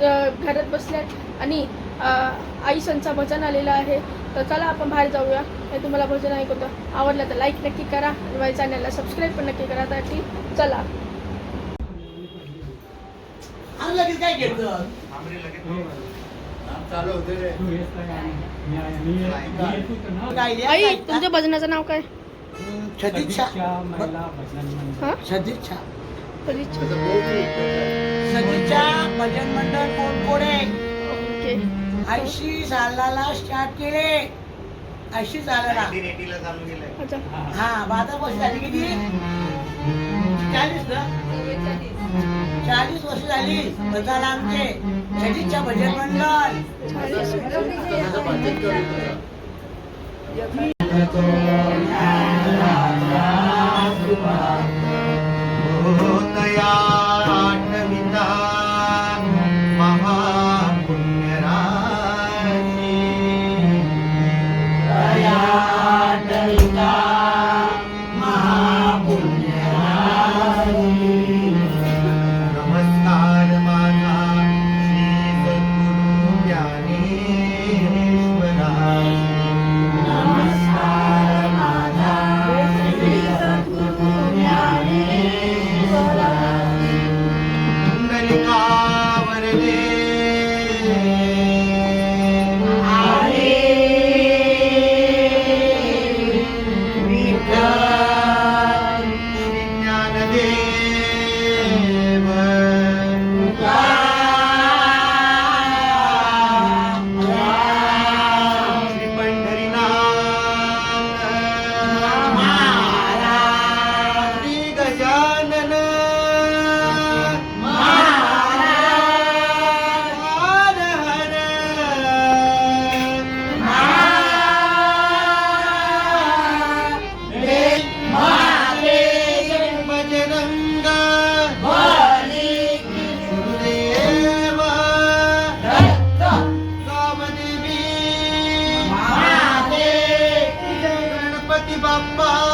करत बसल्यात आणि आई संचा भजन आलेलं आहे. तर चला आपण बाहेर जाऊया. हे तुम्हाला भजन ऐकवतं. आवडलं तर लाईक नक्की करा आणि माझ्या चॅनलला सबस्क्राईब पण नक्की करा. त्यासाठी चला. लगेच काय आहे? आई काय? तुमच्या भजनाचं नाव काय? हां? सदिच्छा. सदिच्छा. सदिच्छा भजन मंडळ कोणकोडे ओके. ऐंशी सालाला स्टार्ट केले. ऐंशी सालाला अच्छा. हा माझा वर्ष झाली किती? चाळीस ना? चाळीस वर्ष झाली. बदल आमचे. सदिच्छा भजन मंडळ. Mama.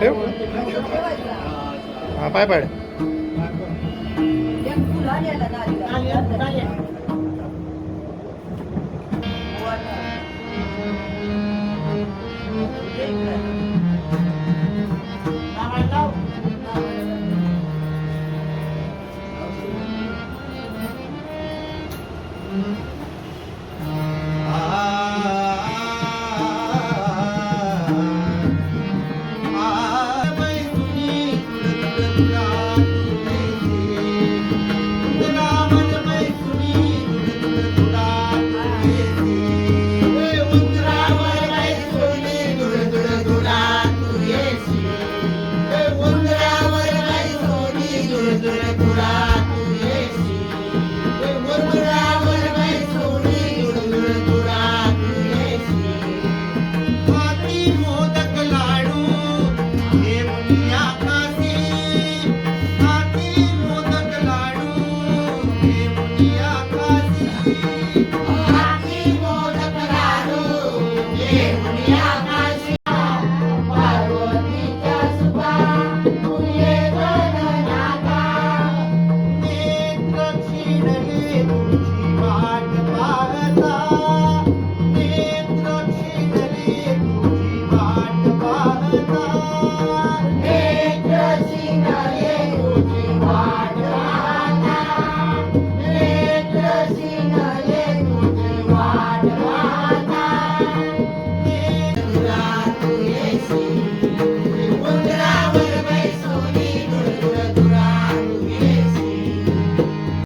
ठेव हा पाय पड